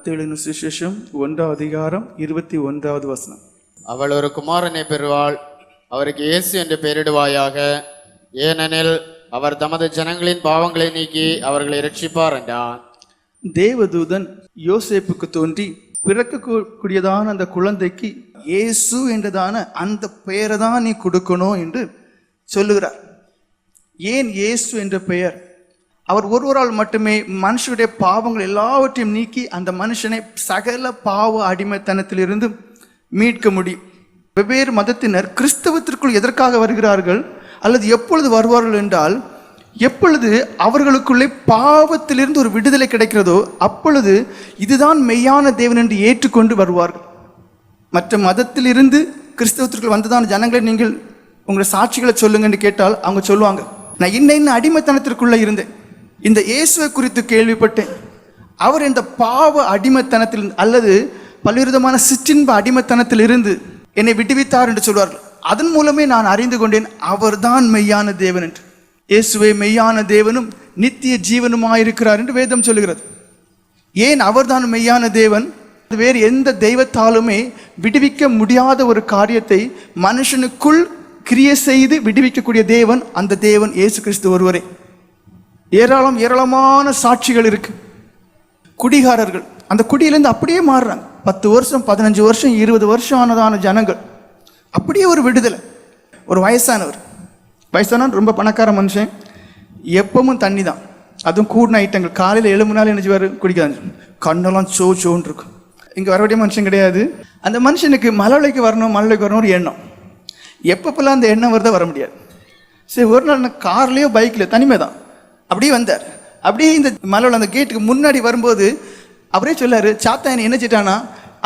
மத்திய சுவிசேஷம் ஒன்றாவது அதிகாரம் இருபத்தி ஒன்றாவது வசனம். அவள் ஒரு குமாரனை பெறுவாள் அவருக்கு இயேசு என்று பெயரிடுவாயாக. ஏனெனில் அவர் தமது ஜனங்களின் பாவங்களை நீக்கி அவர்களை ரட்சிப்பார் என்றான். தேவதூதன் யோசேப்புக்கு தோன்றி பிறக்கக்கூடியதான அந்த குழந்தைக்கு இயேசு என்றதான அந்த பெயரை தான் நீ கொடுக்கணும் என்று சொல்லுகிறார். ஏன் இயேசு என்ற பெயர்? அவர் ஒருவரால் மட்டுமே மனுஷனுடைய பாவங்கள் எல்லாவற்றையும் நீக்கி அந்த மனுஷனை சகல பாவ அடிமைத்தனத்திலிருந்து மீட்க முடியும். வெவ்வேறு மதத்தினர் கிறிஸ்தவத்திற்குள் எதற்காக வருகிறார்கள்? அல்லது எப்பொழுது வருவார்கள் என்றால் எப்பொழுது அவர்களுக்குள்ளே பாவத்திலிருந்து ஒரு விடுதலை கிடைக்கிறதோ அப்பொழுது இதுதான் மெய்யான தேவன் என்று ஏற்றுக்கொண்டு வருவார்கள். மற்ற மதத்திலிருந்து கிறிஸ்தவத்திற்குள் வந்ததான ஜனங்களை நீங்கள் உங்களை சாட்சிகளை சொல்லுங்கன்னு கேட்டால் அவங்க சொல்லுவாங்க நான் இன்ன இன்ன அடிமைத்தனத்திற்குள்ளே இருந்தேன். இந்த இயேசுவை குறித்து கேள்விப்பட்டேன். அவர் இந்த பாவ அடிமைத்தனத்தில் அல்லது பல்விதமான சிற்றின்ப அடிமைத்தனத்தில் இருந்து என்னை விடுவித்தார் என்று சொல்வார்கள். அதன் மூலமே நான் அறிந்து கொண்டேன் அவர்தான் மெய்யான தேவன் என்று. இயேசுவே மெய்யான தேவனும் நித்திய ஜீவனுமாயிருக்கிறார் என்று வேதம் சொல்கிறது ஏன் அவர்தான் மெய்யான தேவன்? வேறு எந்த தெய்வத்தாலுமே விடுவிக்க முடியாத ஒரு காரியத்தை மனுஷனுக்குள் கிரிய செய்து விடுவிக்கக்கூடிய தேவன் அந்த தேவன் இயேசு கிறிஸ்து ஒருவரே. ஏராளம் ஏராளமான சாட்சிகள் இருக்கு. குடிகாரர்கள். அந்த குடியிலேருந்து அப்படியே மாறுறாங்க. பத்து வருஷம் பதினஞ்சு வருஷம் இருபது வருஷம் ஆனதான ஜனங்கள். அப்படியே ஒரு விடுதலை. ஒரு வயசானவர். வயசானவர் ரொம்ப பணக்கார மனுஷன். எப்பவும் தண்ணி தான். அதுவும் கூடின ஐட்டங்கள். காலையில் எழும்புனாலும் என்ன செய்வார் குடிக்காது. கண்ணெல்லாம் சோ சோன்னு இருக்கும். இங்கே வரக்கூடிய மனுஷன் கிடையாது. அந்த மனுஷனுக்கு மலைக்கு வரணும் மலைக்கு வரணும் ஒரு எண்ணம். எப்பப்பெல்லாம் அந்த எண்ணம் வருதோ வர முடியாது. சரி ஒரு நாள் நான் கார்லேயோ பைக்கில் தனிமை தான் அப்படியே வந்தார். அப்படியே இந்த மலையில் அந்த கேட்டுக்கு முன்னாடி வரும்போது அவரே சொல்லாரு சாத்தா என்ன என்ன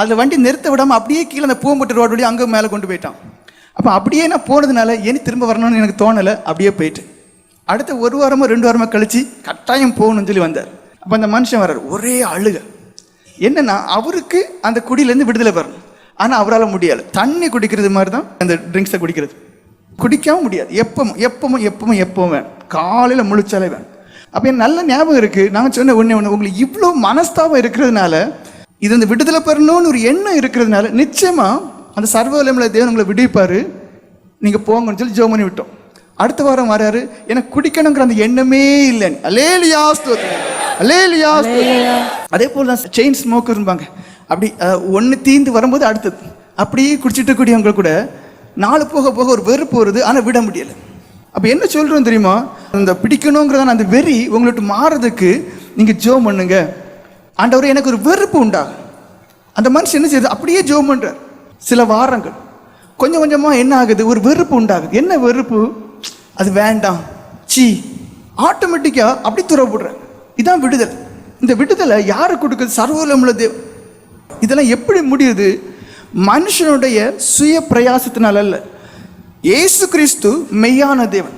அதில் வண்டி நிறுத்த விடாமல் அப்படியே கீழே அந்த பூம்பட்டு ரோடு வழி அங்கே மேலே கொண்டு போயிட்டான். அப்போ அப்படியே நான் போனதுனால இனி திரும்ப வரணும்னு எனக்கு தோணலை அப்படியே போயிட்டு. அடுத்த ஒரு வாரமோ ரெண்டு வாரமோ கழிச்சு கட்டாயம் போகணும்னு சொல்லி வந்தார். அப்போ அந்த மனுஷன் வர்றார் ஒரே அழுக என்னன்னா அவருக்கு அந்த குடியிலேருந்து விடுதலை வரணும். ஆனால் அவரால் முடியாது தண்ணி குடிக்கிறது மாதிரி தான் அந்த ட்ரிங்க்ஸை குடிக்கிறது. குடிக்கவும் முடியாது. எப்பவும் எப்பவும் எப்பவும் எப்பவும் வேணும். காலையில் முழிச்சாலே வேணும். அப்போ எனக்கு நல்ல ஞாபகம் இருக்குது நான் சொன்ன ஒன்று ஒன்று உங்களுக்கு இவ்வளோ மனஸ்தாபம் இருக்கிறதுனால இது அந்த விடுதலை பெறணும்னு ஒரு எண்ணம் இருக்கிறதுனால நிச்சயமாக அந்த சர்வவல்லமுள்ள தேவன் உங்களை விடுவிப்பார். நீங்கள் போங்கன்னு சொல்லி ஜோம் பண்ணி விட்டோம் அடுத்த வாரம் வராரு. எனக்கு குடிக்கணுங்கிற அந்த எண்ணமே இல்லைன்னு. அலேலியா. அலேலியா. அதே போல் தான் செயின் ஸ்மோக்கர்பாங்க அப்படி ஒன்று தீந்து வரும்போது அடுத்தது. அப்படியே குடிச்சிட்டு கூடியவங்க கூட நாலு போக போக ஒரு வெறுப்பு வருது. ஆனால் விட முடியலை. அப்போ என்ன சொல்கிறோம் தெரியுமா? அந்த பிடிக்கணுங்கிறதான அந்த வெறி உங்கள்ட்ட மாறதுக்கு நீங்கள் ஜோம் பண்ணுங்க. ஆண்டவரே எனக்கு ஒரு வெறுப்பு உண்டாகும் அந்த மனுஷன் என்ன செய்யுது? அப்படியே ஜோம் பண்ணுறார் சில வாரங்கள். கொஞ்சம் கொஞ்சமாக என்ன ஆகுது? ஒரு வெறுப்பு உண்டாகுது. என்ன வெறுப்பு? அது வேண்டாம். சீ ஆட்டோமேட்டிக்காக அப்படி துறப்படுறேன் இதான் விடுதலை. இந்த விடுதலை யாரு கொடுக்குது? சர்வலமுள்ள தேவ் இதெல்லாம் எப்படி முடியுது? மனுஷனுடைய சுய பிரயாசத்தினால் அல்ல. இயேசு கிறிஸ்து மெய்யான தேவன்.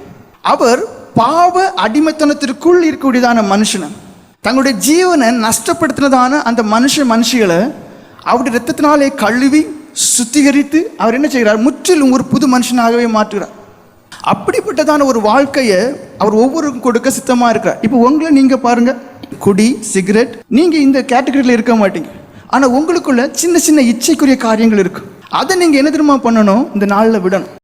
அவர் பாவ அடிமைத்தனத்திற்குள் இருக்கக்கூடியதான மனுஷனை. தங்களுடைய ஜீவனை நஷ்டப்படுத்தினதான அந்த மனுஷ மனுஷிகளை அவருடைய ரத்தத்தினாலே கழுவி சுத்திகரித்து அவர் என்ன செய்கிறார்? முற்றிலும் ஒரு புது மனுஷனாகவே மாற்றுகிறார். அப்படிப்பட்டதான ஒரு வாழ்க்கையை அவர் ஒவ்வொருக்கும் கொடுக்க சித்தமாக இருக்கிறார். இப்போ உங்களை நீங்கள் பாருங்கள் குடி சிகரெட் நீங்கள் இந்த கேட்டகரியில் இருக்க மாட்டீங்க. ஆனால் உங்களுக்குள்ள சின்ன சின்ன இச்சைக்குரிய காரியங்கள் இருக்கும் அதை நீங்கள் என்ன தெரியுமா பண்ணணும்? இந்த நாளில் விடணும்.